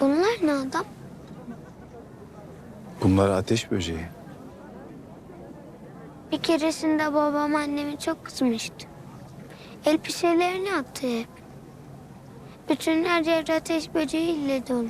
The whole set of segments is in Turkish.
Bunlar ne adam? Bunlar ateş böceği. Bir keresinde babam annemi çok kızmıştı. Elbiselerini attı hep. Bütün her yer ateş böceğiyle dolu.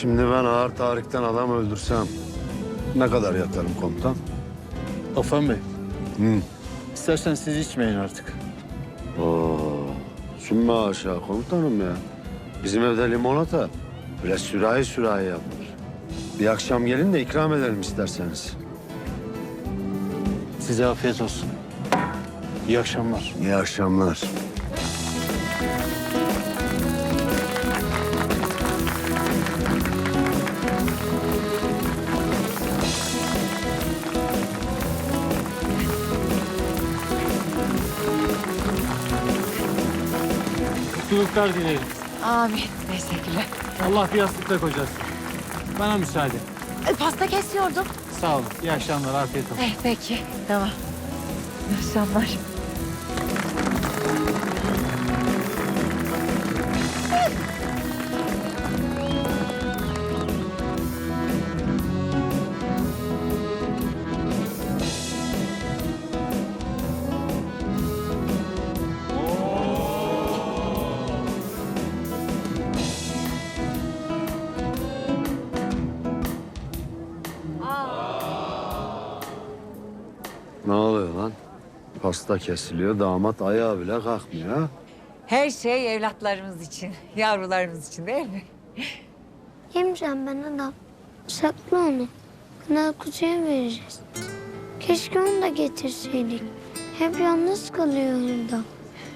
Şimdi ben ağır tarihten adam öldürsem ne kadar yatarım komutan? Afan Bey, Hı. istersen siz içmeyin artık. Oo, sümme aşağı komutanım ya. Bizim evde limonata böyle sürahi sürahi yapılır. Bir akşam gelin de ikram edelim isterseniz. Size afiyet olsun. İyi akşamlar. İyi akşamlar. Mutluluklar dilerim. Amin. Teşekkürler. Allah bir yastıkta kocasın. Bana müsaade. E, pasta kesiyordum. Sağ olun. İyi akşamlar. Afiyet olsun. Eh, peki. Tamam. İyi akşamlar. Ne oluyor lan? Pasta kesiliyor, damat ayağa bile kalkmıyor ha? Her şey evlatlarımız için, yavrularımız için değil mi? Yemeyeceğim ben adam. Sakla onu. Kınalı kutuya vereceğiz. Keşke onu da getirseydik. Hep yalnız kalıyor orada.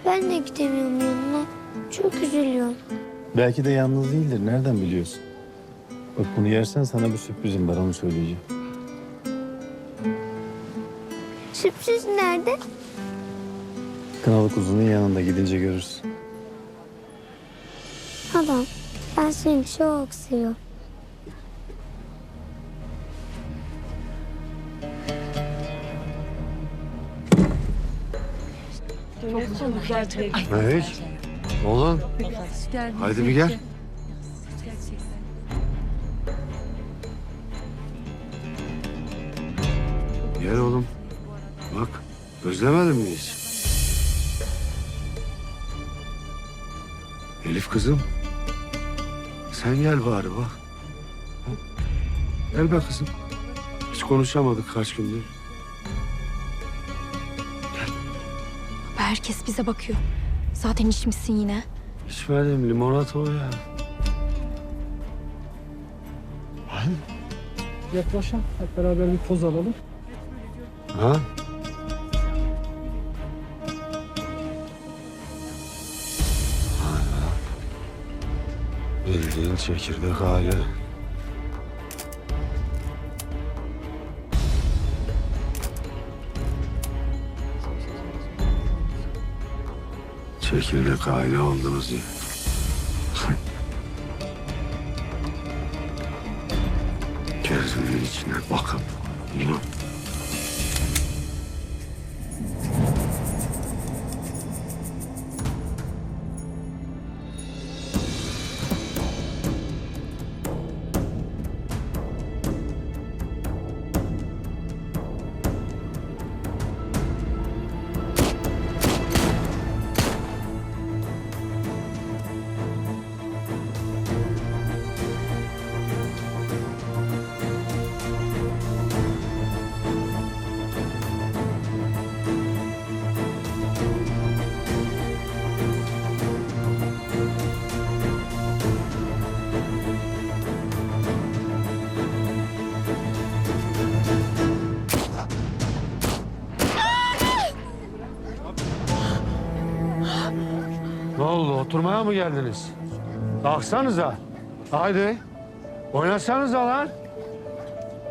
Ben de gidemiyorum yanına. Çok üzülüyorum. Belki de yalnız değildir. Nereden biliyorsun? Bak bunu yersen sana bir sürprizim var onu söyleyeceğim. Sürpriz nerede? Kınalı kuzunun yanında gidince görürsün. Adam ben seni çok seviyorum. Mehek, oğlum. Haydi bir gel. Gel oğlum. Bak, özlemedin mi hiç? Elif kızım. Sen gel bari bak. Ha? Gel be kızım. Hiç konuşamadık kaç gündür. Herkes bize bakıyor. Zaten içmişsin yine. İçmedim limonata o ya. Yaklaşın. Hep beraber bir poz alalım. Ha? Bildiğin çekirdek aile. Çekirdek aile oldunuz ya. Gözümün içine bakıp inan. Ne oldu? Oturmaya mı geldiniz? Kalksanıza. Haydi. Oynasanıza lan.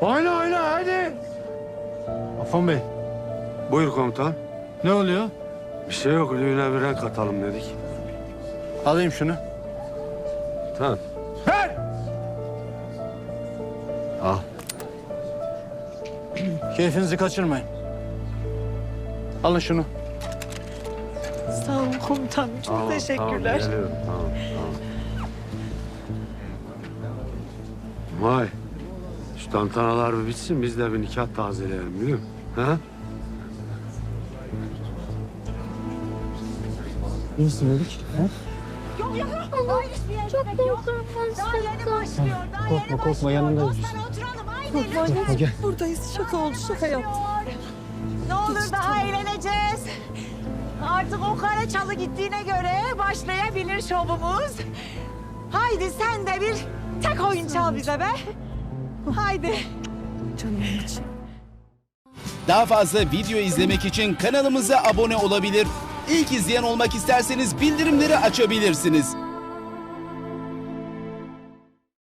Oyna oyna haydi. Afan Bey, Buyur komutan. ne oluyor? Bir şey yok. Düğüne bir renk katalım dedik. Alayım şunu. Tamam. Ver! Al. Keyfinizi kaçırmayın. Alın şunu. Sağ olun komutanım. Çok Tamam, teşekkürler. Tamam, geliyorum. Tamam, tamam. Vay. Şu tantanalar bir bitsin biz de bir nikah tazeleyelim biliyor musun? Ha? İyi misin Melik? Ha? Çok korkuyorum ben Korkma korkma yanındayız biz. Korkma gel. Buradayız. Şaka oldu. Şaka yaptık. Ne olur daha eğleneceğiz. Artık o kara çalı gittiğine göre başlayabilir şovumuz. Haydi sen de bir tek oyun çal bize be. Haydi. Canım için. Daha fazla video izlemek için kanalımıza abone olabilir. İlk izleyen olmak isterseniz bildirimleri açabilirsiniz.